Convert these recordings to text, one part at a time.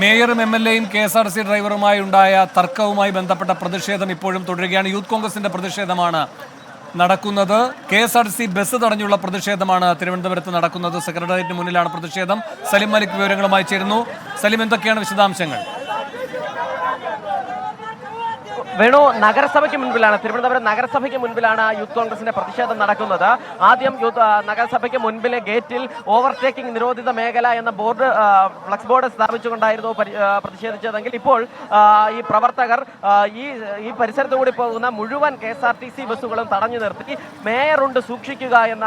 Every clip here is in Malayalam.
മേയറും എം എൽ എയും കെ എസ് ആർ സി ഡ്രൈവറുമായി ഉണ്ടായ തർക്കവുമായി ബന്ധപ്പെട്ട പ്രതിഷേധം ഇപ്പോഴും തുടരുകയാണ്. യൂത്ത് കോൺഗ്രസിന്റെ പ്രതിഷേധമാണ് നടക്കുന്നത്. K S R C bus തടഞ്ഞുള്ള പ്രതിഷേധമാണ് തിരുവനന്തപുരത്ത് നടക്കുന്നത്. സെക്രട്ടേറിയറ്റിന് മുന്നിലാണ് പ്രതിഷേധം. സലിം മലിക് വിവരങ്ങളുമായി ചേരുന്നു. സലിം എന്തൊക്കെയാണ് വിശദാംശങ്ങൾ? വേണു നഗരസഭയ്ക്ക് മുൻപിലാണ് തിരുവനന്തപുരം നഗരസഭയ്ക്ക് മുൻപിലാണ് യൂത്ത് കോൺഗ്രസിന്റെ പ്രതിഷേധം നടക്കുന്നത്. ആദ്യം യൂത്ത് നഗരസഭയ്ക്ക് മുൻപിലെ ഗേറ്റിൽ ഓവർടേക്കിംഗ് നിരോധിത മേഖല എന്ന ബോർഡ് ഫ്ലക്സ് ബോർഡ് സ്ഥാപിച്ചുകൊണ്ടായിരുന്നു പ്രതിഷേധിച്ചതെങ്കിൽ ഇപ്പോൾ ഈ പ്രവർത്തകർ ഈ ഈ പരിസരത്തു കൂടി പോകുന്ന മുഴുവൻ K S R T C ബസ്സുകളും തടഞ്ഞു നിർത്തി മേയറുണ്ട് സൂക്ഷിക്കുക എന്ന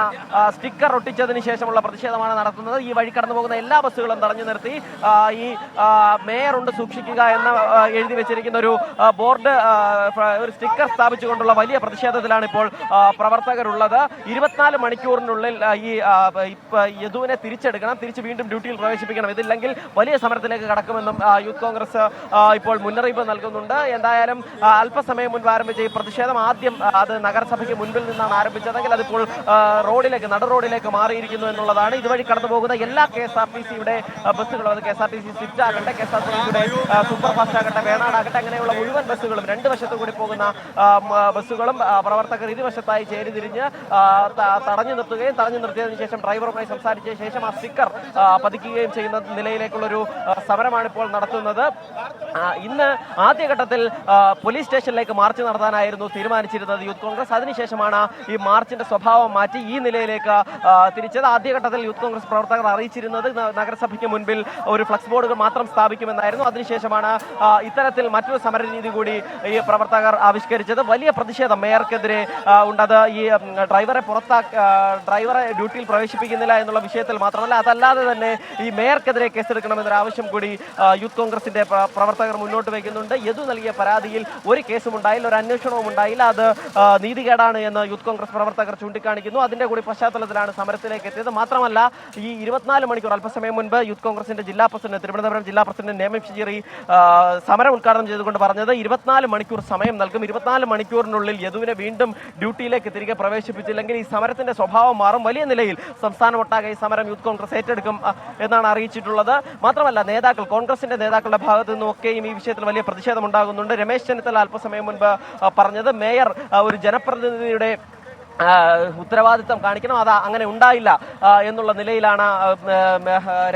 സ്റ്റിക്കർ ഒട്ടിച്ചതിന് ശേഷമുള്ള പ്രതിഷേധമാണ് നടത്തുന്നത്. ഈ വഴി കടന്നു പോകുന്ന എല്ലാ ബസ്സുകളും തടഞ്ഞു നിർത്തി ഈ മേയറുണ്ട് സൂക്ഷിക്കുക എന്ന എഴുതി വെച്ചിരിക്കുന്ന ഒരു ബോർഡ് ഒരു സ്റ്റിക്കർ സ്ഥാപിച്ചുകൊണ്ടുള്ള വലിയ പ്രതിഷേധത്തിലാണ് ഇപ്പോൾ പ്രവർത്തകരുള്ളത്. ഇരുപത്തിനാല് മണിക്കൂറിനുള്ളിൽ ഈ യദുവിനെ തിരിച്ചെടുക്കണം. തിരിച്ച് വീണ്ടും ഡ്യൂട്ടിയിൽ പ്രവേശിപ്പിക്കണം. ഇതില്ലെങ്കിൽ വലിയ സമരത്തിലേക്ക് കടക്കുമെന്നും യൂത്ത് കോൺഗ്രസ് ഇപ്പോൾ മുന്നറിയിപ്പ് നൽകുന്നുണ്ട്. എന്തായാലും അല്പസമയം മുൻപ് ആരംഭിച്ച ഈ പ്രതിഷേധം ആദ്യം അത് നഗരസഭയ്ക്ക് മുൻപിൽ നിന്നാണ് ആരംഭിച്ചതെങ്കിൽ അതിപ്പോൾ റോഡിലേക്ക് നട റോഡിലേക്ക് മാറിയിരിക്കുന്നു എന്നുള്ളതാണ് ഇതുവഴി കടന്നു പോകുന്ന എല്ലാ കെ എസ് ആർ ടി സിയുടെ ബസ്സുകളും. അത് K S R T C Swift ആകട്ടെ കെ എസ് ആർ ടി സിയുടെ സൂപ്പർ ഫാസ്റ്റ് ആകട്ടെ വേണാടാകട്ടെ അങ്ങനെയുള്ള മുഴുവൻ ബസ്സുകളും രണ്ട് വശത്തു കൂടി പോകുന്ന ബസ്സുകളും പ്രവർത്തകർ ഇരുവശത്തായി ചേരി തിരിഞ്ഞ് തടഞ്ഞു നിർത്തുകയും തടഞ്ഞു നിർത്തിയതിനു ശേഷം ഡ്രൈവറുമായി സംസാരിച്ച ശേഷം ആ സ്റ്റിക്കർ പതിക്കുകയും ചെയ്യുന്ന നിലയിലേക്കുള്ളൊരു സമരമാണ് ഇപ്പോൾ നടത്തുന്നത്. ഇന്ന് ആദ്യഘട്ടത്തിൽ പോലീസ് സ്റ്റേഷനിലേക്ക് മാർച്ച് നടത്താനായിരുന്നു തീരുമാനിച്ചിരുന്നത് യൂത്ത് കോൺഗ്രസ്. അതിനുശേഷമാണ് ഈ മാർച്ചിന്റെ സ്വഭാവം മാറ്റി ഈ നിലയിലേക്ക് തിരിച്ചത്. ആദ്യഘട്ടത്തിൽ യൂത്ത് കോൺഗ്രസ് പ്രവർത്തകർ അറിയിച്ചിരുന്നത് നഗരസഭയ്ക്ക് മുൻപിൽ ഒരു ഫ്ലക്സ് ബോർഡുകൾ മാത്രം സ്ഥാപിക്കുമെന്നായിരുന്നു. അതിനുശേഷമാണ് ഇത്തരത്തിൽ മറ്റൊരു സമരരീതി കൂടി പ്രവർത്തകർ ആവിഷ്കരിച്ചത് വലിയ പ്രതിഷേധം മേയർക്കെതിരെ ഉണ്ടത് ഈ ഡ്രൈവറെ പുറത്താ ഡ്രൈവറെ ഡ്യൂട്ടിയിൽ പ്രവേശിപ്പിക്കുന്നില്ല എന്നുള്ള വിഷയത്തിൽ മാത്രമല്ല അതല്ലാതെ തന്നെ ഈ മേയർക്കെതിരെ കേസെടുക്കണമെന്നൊരു ആവശ്യം കൂടി യൂത്ത് കോൺഗ്രസിന്റെ പ്രവർത്തകർ മുന്നോട്ട് വയ്ക്കുന്നുണ്ട് യദു നൽകിയ പരാതിയിൽ ഒരു കേസും ഉണ്ടായില്ല ഒരു അന്വേഷണവും ഉണ്ടായില്ല. അത് നീതികേടാണ് എന്ന് യൂത്ത് കോൺഗ്രസ് പ്രവർത്തകർ ചൂണ്ടിക്കാണിക്കുന്നു. അതിന്റെ കൂടി പശ്ചാത്തലത്തിലാണ് സമരത്തിലേക്ക് എത്തിയത്. മാത്രമല്ല ഈ ഇരുപത്തിനാല് മണിക്കൂർ അല്പസമയം മുൻപ് യൂത്ത് കോൺഗ്രസിന്റെ ജില്ലാ പ്രസിഡന്റ് തിരുവനന്തപുരം ജില്ലാ പ്രസിഡന്റ് നേമം ഷിജിറി സമരം ഉദ്ഘാടനം ചെയ്തുകൊണ്ട് പറഞ്ഞത് ഇരുപത്തിനാല് മണിക്കൂർ സമയം നൽകും. ഇരുപത്തിനാല് മണിക്കൂറിനുള്ളിൽ യദുവിനെ വീണ്ടും ഡ്യൂട്ടിയിലേക്ക് തിരികെ പ്രവേശിപ്പിച്ചില്ലെങ്കിൽ ഈ സമരത്തിന്റെ സ്വഭാവം മാറും. വലിയ നിലയിൽ സംസ്ഥാനമൊട്ടാകെ ഈ സമരം യൂത്ത് കോൺഗ്രസ് ഏറ്റെടുക്കും എന്നാണ് അറിയിച്ചിട്ടുള്ളത്. മാത്രമല്ല നേതാക്കൾ കോൺഗ്രസിന്റെ നേതാക്കളുടെ ഭാഗത്തു നിന്നൊക്കെയും ഈ വിഷയത്തിൽ വലിയ പ്രതിഷേധം ഉണ്ടാകുന്നുണ്ട് രമേശ് ചെന്നിത്തല അല്പസമയം മുൻപ് പറഞ്ഞത് മേയർ ഒരു ജനപ്രതിനിധിയുടെ ഉത്തരവാദിത്തം കാണിക്കണം. അത് അങ്ങനെ ഉണ്ടായില്ല എന്നുള്ള നിലയിലാണ്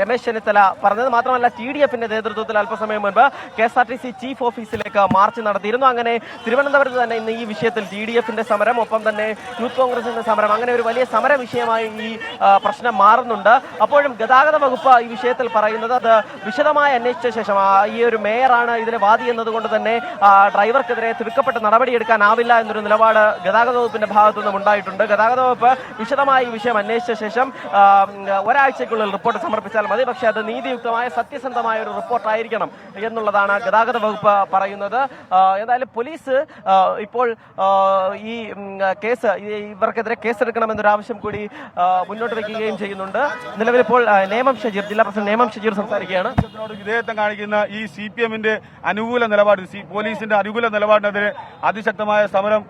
രമേശ് ചെന്നിത്തല പറഞ്ഞത്. മാത്രമല്ല ടി ഡി എഫിന്റെ നേതൃത്വത്തിൽ അല്പസമയം മുൻപ് K S R T C chief ഓഫീസിലേക്ക് മാർച്ച് നടത്തിയിരുന്നു. അങ്ങനെ തിരുവനന്തപുരത്ത് തന്നെ ഇന്ന് ഈ വിഷയത്തിൽ ടി ഡി എഫിന്റെ സമരം ഒപ്പം തന്നെ യൂത്ത് കോൺഗ്രസിന്റെ സമരം അങ്ങനെ ഒരു വലിയ സമര വിഷയമായി ഈ പ്രശ്നം മാറുന്നുണ്ട്. അപ്പോഴും ഗതാഗത വകുപ്പ് ഈ വിഷയത്തിൽ പറയുന്നത് അത് വിശദമായി അന്വേഷിച്ച ശേഷം ഈ ഒരു മേയറാണ് ഇതിലെ വാദി എന്നതുകൊണ്ട് തന്നെ ഡ്രൈവർക്കെതിരെ തിടുക്കപ്പെട്ട നടപടിയെടുക്കാനാവില്ല എന്നൊരു നിലപാട് ഗതാഗത വകുപ്പിന്റെ ഭാഗത്തു നിന്നും ഉണ്ടായിട്ടുണ്ട്. ഗതാഗത വകുപ്പ് വിശദമായി ഈ വിഷയം അന്വേഷിച്ച ശേഷം ഒരാഴ്ചയ്ക്കുള്ളിൽ റിപ്പോർട്ട് സമർപ്പിച്ചാൽ മതി. പക്ഷേ അത് നീതിയുക്തമായ സത്യസന്ധമായ ഒരു റിപ്പോർട്ടായിരിക്കണം എന്നുള്ളതാണ് ഗതാഗത വകുപ്പ് പറയുന്നത്. എന്തായാലും പോലീസ് ഇപ്പോൾ ഈ കേസ് ഇവർക്കെതിരെ കേസെടുക്കണമെന്നൊരു ആവശ്യം കൂടി മുന്നോട്ട് വയ്ക്കുകയും ചെയ്യുന്നുണ്ട്. നിലവിൽ ഇപ്പോൾ നേമം ഷജീർ ജില്ലാ പ്രസിഡന്റ് നേമം ഷജീർ സംസാരിക്കുകയാണ്. വിധേയത്വം കാണിക്കുന്ന ഈ സി പി എമ്മിന്റെ അനുകൂല നിലപാട് പോലീസിന്റെ അനുകൂല നിലപാടിനെതിരെ അതിശക്തമായ സമരം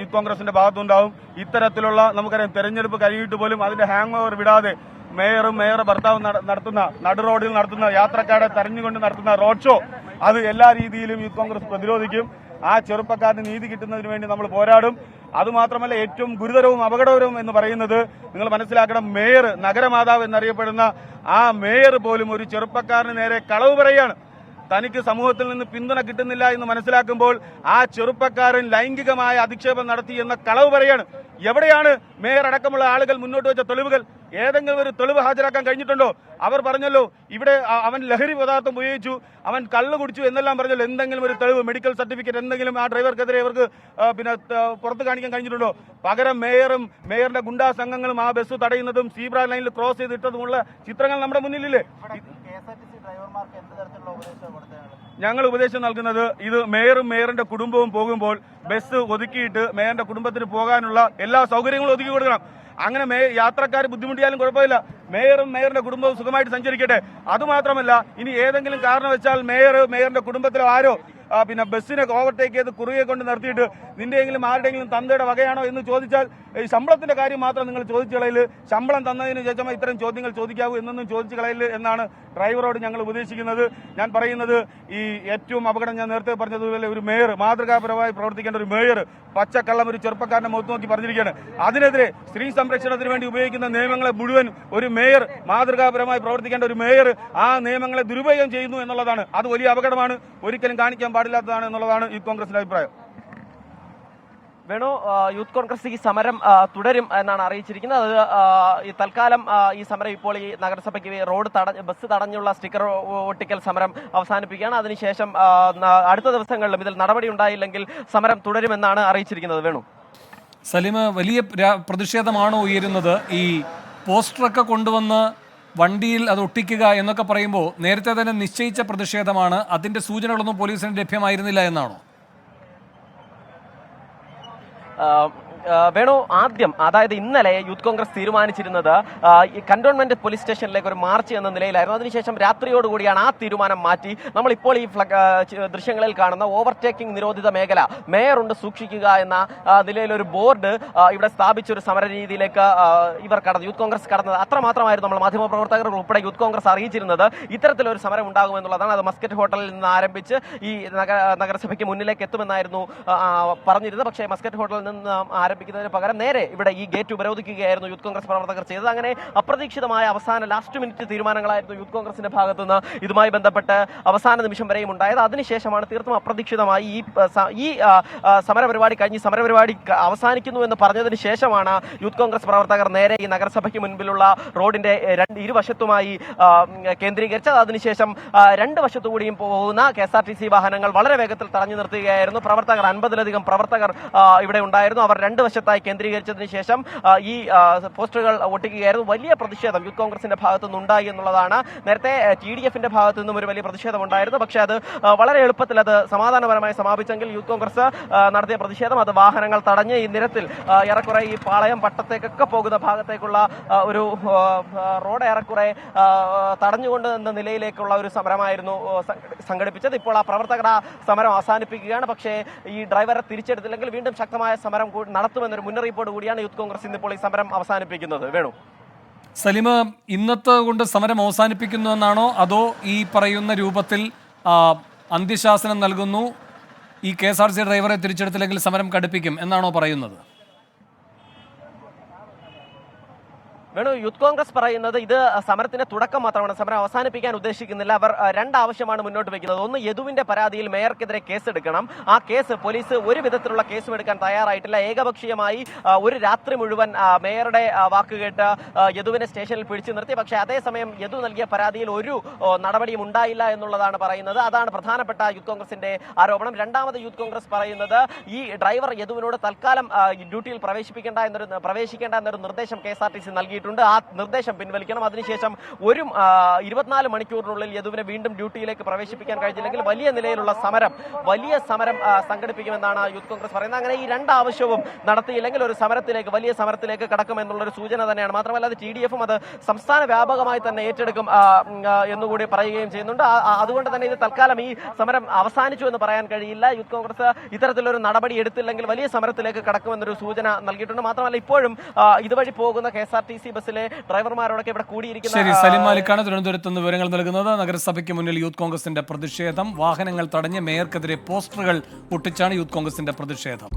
യൂത്ത് കോൺഗ്രസിന്റെ ഭാഗത്തുണ്ടാവും. ഇത്തരത്തിലുള്ള നമുക്കറിയാം തെരഞ്ഞെടുപ്പ് കഴിഞ്ഞിട്ട് പോലും അതിന്റെ ഹാങ് ഓവർ വിടാതെ മേയറും മേയർ ഭർത്താവും നടത്തുന്ന നടു റോഡിൽ നടത്തുന്ന യാത്രക്കാരെ തെരഞ്ഞുകൊണ്ട് നടത്തുന്ന റോഡ് ഷോ അത് എല്ലാ രീതിയിലും യൂത്ത് കോൺഗ്രസ് പ്രതിരോധിക്കും. ആ ചെറുപ്പക്കാരന് നീതി കിട്ടുന്നതിന് വേണ്ടി നമ്മൾ പോരാടും. അതുമാത്രമല്ല ഏറ്റവും ഗുരുതരവും അപകടകരവും എന്ന് പറയുന്നത് നിങ്ങൾ മനസ്സിലാക്കണം മേയർ നഗരമാതാവ് എന്നറിയപ്പെടുന്ന ആ മേയർ പോലും ഒരു ചെറുപ്പക്കാരന് നേരെ കളവ് പറയുകയാണ്. തനിക്ക് സമൂഹത്തിൽ നിന്ന് പിന്തുണ കിട്ടുന്നില്ല എന്ന് മനസ്സിലാക്കുമ്പോൾ ആ ചെറുപ്പക്കാരൻ ലൈംഗികമായ അധിക്ഷേപം നടത്തി എന്ന കളവ് പറയാണ്. എവിടെയാണ് മേയർ അടക്കമുള്ള ആളുകൾ മുന്നോട്ട് വെച്ച തെളിവുകൾ? ഏതെങ്കിലും ഒരു തെളിവ് ഹാജരാക്കാൻ കഴിഞ്ഞിട്ടുണ്ടോ? അവർ പറഞ്ഞല്ലോ ഇവിടെ അവൻ ലഹരി പദാർത്ഥം ഉപയോഗിച്ചു അവൻ കള്ള് കുടിച്ചു എന്നെല്ലാം പറഞ്ഞല്ലോ. എന്തെങ്കിലും ഒരു തെളിവ് മെഡിക്കൽ സർട്ടിഫിക്കറ്റ് എന്തെങ്കിലും ആ ഡ്രൈവർക്കെതിരെ അവർക്ക് ആ, പിന്നെ പുറത്ത് കാണിക്കാൻ കഴിഞ്ഞിട്ടുണ്ടോ? പകരം മേയറും മേയറിന്റെ ഗുണ്ടാ സംഘങ്ങളും ആ ബസ് തടയുന്നതും സീബ്ര ലൈനിൽ ക്രോസ് ചെയ്തിട്ടതുമുള്ള ചിത്രങ്ങൾ നമ്മുടെ മുന്നിലില്ലേ? ഞങ്ങൾ ഉപദേശം നൽകുന്നത് ഇത് മേയറും മേയറിന്റെ കുടുംബവും പോകുമ്പോൾ ബസ് ഒതുക്കിയിട്ട് മേയറിന്റെ കുടുംബത്തിന് പോകാനുള്ള എല്ലാ സൗകര്യങ്ങളും ഒതുക്കി കൊടുക്കണം. അങ്ങനെ യാത്രക്കാർ ബുദ്ധിമുട്ടിയാലും കുഴപ്പമില്ല. മേയറും മേയറിന്റെ കുടുംബവും സുഖമായിട്ട് സഞ്ചരിക്കട്ടെ. അതുമാത്രമല്ല ഇനി ഏതെങ്കിലും കാരണം വെച്ചാൽ മേയർ മേയറിന്റെ കുടുംബത്തിലോ ആരോ പിന്നെ ബസ്സിനെ ഓവർടേക്ക് ചെയ്ത് കുറുകെ കൊണ്ട് നിർത്തിയിട്ട് നിന്റെയെങ്കിലും ആരുടെയെങ്കിലും തന്തയുടെ വകയാണോ എന്ന് ചോദിച്ചാൽ ഈ ശമ്പളത്തിന്റെ കാര്യം മാത്രം നിങ്ങൾ ചോദിച്ചു കളയിൽ ശമ്പളം തന്നതിന് ശേഷം ഇത്തരം ചോദ്യങ്ങൾ ചോദിക്കാവൂ എന്നൊന്നും ചോദിച്ചു കളയിൽ എന്നാണ് ഡ്രൈവറോട് ഞങ്ങൾ ഉപദേശിക്കുന്നത്. ഞാൻ പറയുന്നത് ഈ ഏറ്റവും അപകടം ഞാൻ നേരത്തെ പറഞ്ഞതുപോലെ ഒരു മേയർ മാതൃകാപരമായി പ്രവർത്തിക്കേണ്ട ഒരു മേയർ പച്ചക്കള്ളം ഒരു ചെറുപ്പക്കാരനെ മുഖത്ത് നോക്കി പറഞ്ഞിരിക്കുകയാണ്. അതിനെതിരെ സ്ത്രീ സംരക്ഷണത്തിന് വേണ്ടി ഉപയോഗിക്കുന്ന നിയമങ്ങളെ മുഴുവൻ ഒരു മേയർ മാതൃകാപരമായി പ്രവർത്തിക്കേണ്ട ഒരു മേയർ ആ നിയമങ്ങളെ ദുരുപയോഗം ചെയ്യുന്നു എന്നുള്ളതാണ്. അത് വലിയ അപകടമാണ്. ഒരിക്കലും കാണിക്കാൻ പാടില്ലാത്തതാണ് എന്നുള്ളതാണ് ഈ കോൺഗ്രസിന്റെ അഭിപ്രായം. വേണു യൂത്ത് കോൺഗ്രസ് ഈ സമരം തുടരും എന്നാണ് അറിയിച്ചിരിക്കുന്നത്. അത് ഈ തൽക്കാലം ഈ സമരം ഇപ്പോൾ ഈ നഗരസഭയ്ക്ക് റോഡ് തട ബസ് തടഞ്ഞുള്ള സ്റ്റിക്കർ ഒട്ടിക്കൽ സമരം അവസാനിപ്പിക്കുകയാണ്. അതിനുശേഷം അടുത്ത ദിവസങ്ങളിലും ഇതിൽ നടപടി ഉണ്ടായില്ലെങ്കിൽ സമരം തുടരുമെന്നാണ് അറിയിച്ചിരിക്കുന്നത്. വേണു. സലിമ വലിയ പ്രതിഷേധമാണോ ഉയരുന്നത് ഈ പോസ്റ്ററൊക്കെ കൊണ്ടുവന്ന് വണ്ടിയിൽ അത് ഒട്ടിക്കുക എന്നൊക്കെ പറയുമ്പോൾ നേരത്തെ തന്നെ നിശ്ചയിച്ച പ്രതിഷേധമാണ്. അതിന്റെ സൂചനകളൊന്നും പോലീസിന് ലഭ്യമായിരുന്നില്ല എന്നാണോ? വേണു ആദ്യം അതായത് ഇന്നലെ യൂത്ത് കോൺഗ്രസ് തീരുമാനിച്ചിരുന്നത് കന്റോൺമെന്റ് പോലീസ് സ്റ്റേഷനിലേക്ക് ഒരു മാർച്ച് എന്ന നിലയിലായിരുന്നു. അതിനുശേഷം രാത്രിയോടുകൂടിയാണ് ആ തീരുമാനം മാറ്റി. നമ്മൾ ഇപ്പോൾ ഈ ദൃശ്യങ്ങളിൽ കാണുന്ന ഓവർടേക്കിംഗ് നിരോധിത മേഖല. മേയറുണ്ട് സൂക്ഷിക്കുക എന്ന നിലയിലൊരു ബോർഡ് ഇവിടെ സ്ഥാപിച്ച ഒരു സമര രീതിയിലേക്ക് ഇവർ കടന്നു യൂത്ത് കോൺഗ്രസ് കടന്നത്. അത്രമാത്രമായിരുന്നു നമ്മൾ മാധ്യമപ്രവർത്തകർ ഉൾപ്പെടെ യൂത്ത് കോൺഗ്രസ് അറിയിച്ചിരുന്നത്. ഇത്തരത്തിലൊരു സമരം ഉണ്ടാകുമെന്നുള്ളതാണ്. അത് മസ്കറ്റ് ഹോട്ടലിൽ നിന്ന് ആരംഭിച്ച് ഈ നഗരസഭയ്ക്ക് മുന്നിലേക്ക് എത്തുമെന്നായിരുന്നു പറഞ്ഞിരുന്നത്. പക്ഷേ മസ്കറ്റ് ഹോട്ടലിൽ നിന്ന് ആരംഭിക്കുന്നതിന് പകരം നേരെ ഇവിടെ ഈ ഗേറ്റ് ഉപരോധിക്കുകയായിരുന്നു യൂത്ത് കോൺഗ്രസ് പ്രവർത്തകർ ചെയ്തത്. അങ്ങനെ അപ്രതീക്ഷിതമായ അവസാന ലാസ്റ്റ് മിനിറ്റ് തീരുമാനങ്ങളായിരുന്നു യൂത്ത് കോൺഗ്രസിന്റെ ഭാഗത്തുനിന്ന് ഇതുമായി ബന്ധപ്പെട്ട് അവസാന നിമിഷം വരെയും ഉണ്ടായത്. അതിനുശേഷമാണ് തീർത്തും അപ്രതീക്ഷിതമായി ഈ ഈ സമരപരിപാടി കഴിഞ്ഞ് സമരപരിപാടി അവസാനിക്കുന്നു എന്ന് പറഞ്ഞതിന് ശേഷമാണ് യൂത്ത് കോൺഗ്രസ് പ്രവർത്തകർ നേരെ ഈ നഗരസഭയ്ക്ക് മുൻപിലുള്ള റോഡിന്റെ രണ്ട് ഇരുവശത്തുമായി കേന്ദ്രീകരിച്ചത്. അതിനുശേഷം രണ്ട് വശത്തുകൂടിയും പോകുന്ന K S R T C വാഹനങ്ങൾ വളരെ വേഗത്തിൽ തടഞ്ഞു നിർത്തുകയായിരുന്നു. പ്രവർത്തകർ അൻപതിലധികം പ്രവർത്തകർ ഇവിടെ ഉണ്ടായിരുന്നു. അവർ രണ്ട് വശത്തായി കേന്ദ്രീകരിച്ചതിന് ശേഷം ഈ പോസ്റ്ററുകൾ ഒട്ടിക്കുകയായിരുന്നു. വലിയ പ്രതിഷേധം യൂത്ത് കോൺഗ്രസിന്റെ ഭാഗത്തു നിന്നുണ്ടായി എന്നുള്ളതാണ്. നേരത്തെ ടി ഡി എഫിന്റെ ഭാഗത്തു നിന്നും ഒരു വലിയ പ്രതിഷേധം ഉണ്ടായിരുന്നു. പക്ഷേ അത് വളരെ എളുപ്പത്തിൽ അത് സമാധാനപരമായി സമാപിച്ചെങ്കിൽ യൂത്ത് കോൺഗ്രസ് നടത്തിയ പ്രതിഷേധം അത് വാഹനങ്ങൾ തടഞ്ഞ് ഈ നിരത്തിൽ ഏറെക്കുറെ ഈ പാളയം പട്ടത്തേക്കൊക്കെ പോകുന്ന ഭാഗത്തേക്കുള്ള ഒരു റോഡ് ഏറെക്കുറെ തടഞ്ഞുകൊണ്ട് എന്ന നിലയിലേക്കുള്ള ഒരു സമരമായിരുന്നു സംഘടിപ്പിച്ചത്. ഇപ്പോൾ ആ പ്രവർത്തകർ ആ സമരം അവസാനിപ്പിക്കുകയാണ്. പക്ഷേ ഈ ഡ്രൈവറെ തിരിച്ചെടുത്തില്ലെങ്കിൽ വീണ്ടും ശക്തമായ സമരം കൂ- നടത്തുമെന്നൊരു മുന്നറിയിപ്പോട് കൂടിയാണ് യൂത്ത് കോൺഗ്രസ് ഇന്നിപ്പോൾ ഈ സമരം അവസാനിപ്പിക്കുന്നത്. വേണു? സലിമ ഇന്നത്തെ കൊണ്ട് സമരം അവസാനിപ്പിക്കുന്നു എന്നാണോ? അതോ ഈ പറയുന്ന രൂപത്തിൽ അന്ത്യശാസനം നൽകുന്നു ഈ കെ എസ് ആർ സി ഡ്രൈവറെ തിരിച്ചെടുത്തില്ലെങ്കിൽ സമരം കടുപ്പിക്കും എന്നാണോ പറയുന്നത്? വേണു യൂത്ത് കോൺഗ്രസ് പറയുന്നത് ഇത് സമരത്തിന്റെ തുടക്കം മാത്രമാണ്. സമരം അവസാനിപ്പിക്കാൻ ഉദ്ദേശിക്കുന്നില്ല. അവർ രണ്ടാവശ്യമാണ് മുന്നോട്ട് വെക്കുന്നത് ഒന്ന് യദുവിന്റെ പരാതിയിൽ മേയർക്കെതിരെ കേസെടുക്കണം. ആ കേസ് പോലീസ് ഒരു വിധത്തിലുള്ള കേസും എടുക്കാൻ തയ്യാറായിട്ടില്ല. ഏകപക്ഷീയമായി ഒരു രാത്രി മുഴുവൻ മേയറുടെ വാക്കുകേട്ട് വാക്ക് കേട്ട് യദുവിനെ സ്റ്റേഷനിൽ പിടിച്ചു നിർത്തി. പക്ഷേ അതേസമയം യദു നൽകിയ പരാതിയിൽ ഒരു നടപടിയും ഉണ്ടായില്ല എന്നുള്ളതാണ് പറയുന്നത്. അതാണ് പ്രധാനപ്പെട്ട യൂത്ത് കോൺഗ്രസിന്റെ ആരോപണം. രണ്ടാമത് യൂത്ത് കോൺഗ്രസ് പറയുന്നത് ഈ ഡ്രൈവർ യദുവിനോട് തൽക്കാലം ഡ്യൂട്ടിയിൽ പ്രവേശിപ്പിക്കേണ്ട എന്നൊരു പ്രവേശിക്കേണ്ട എന്നൊരു നിർദ്ദേശം K S R T C നൽകിയിട്ടുണ്ട്. ആ നിർദ്ദേശം പിൻവലിക്കണം. അതിനുശേഷം ഒരു ഇരുപത്തിനാല് മണിക്കൂറിനുള്ളിൽ യദുവിനെ വീണ്ടും ഡ്യൂട്ടിയിലേക്ക് പ്രവേശിപ്പിക്കാൻ കഴിഞ്ഞില്ലെങ്കിൽ വലിയ നിലയിലുള്ള സമരം വലിയ സമരം സംഘടിപ്പിക്കുമെന്നാണ് യൂത്ത് കോൺഗ്രസ് പറയുന്നത്. അങ്ങനെ ഈ രണ്ട് ആവശ്യവും നടത്തിയില്ലെങ്കിൽ ഒരു സമരത്തിലേക്ക് വലിയ സമരത്തിലേക്ക് കടക്കുമെന്നുള്ളൊരു സൂചന തന്നെയാണ്. മാത്രമല്ല അത് ടി ഡി എഫും അത് സംസ്ഥാന വ്യാപകമായി തന്നെ ഏറ്റെടുക്കും എന്നുകൂടി പറയുകയും ചെയ്യുന്നുണ്ട്. അതുകൊണ്ട് തന്നെ ഇത് തൽക്കാലം ഈ സമരം അവസാനിച്ചു എന്ന് പറയാൻ കഴിയില്ല. യൂത്ത് കോൺഗ്രസ് ഇത്തരത്തിലൊരു നടപടി എടുത്തില്ലെങ്കിൽ വലിയ സമരത്തിലേക്ക് കടക്കുമെന്നൊരു സൂചന നൽകിയിട്ടുണ്ട്. മാത്രമല്ല ഇപ്പോഴും ഇതുവഴി പോകുന്ന K S R T C ബസ്സിലെ ഡ്രൈവർമാരോടൊക്കെ ഇവിടെ കൂടിയിരിക്കുന്ന ശരി സലിം മാലിക്കാണ് തിരുവനന്തപുരത്ത് നിന്ന് വിവരങ്ങൾ നൽകുന്നത്. നഗരസഭയ്ക്ക് മുന്നിൽ യൂത്ത് കോൺഗ്രസിന്റെ പ്രതിഷേധം. വാഹനങ്ങൾ തടഞ്ഞ് മേയർക്കെതിരെ പോസ്റ്ററുകൾ പൊട്ടിച്ചാണ് യൂത്ത് കോൺഗ്രസിന്റെ പ്രതിഷേധം.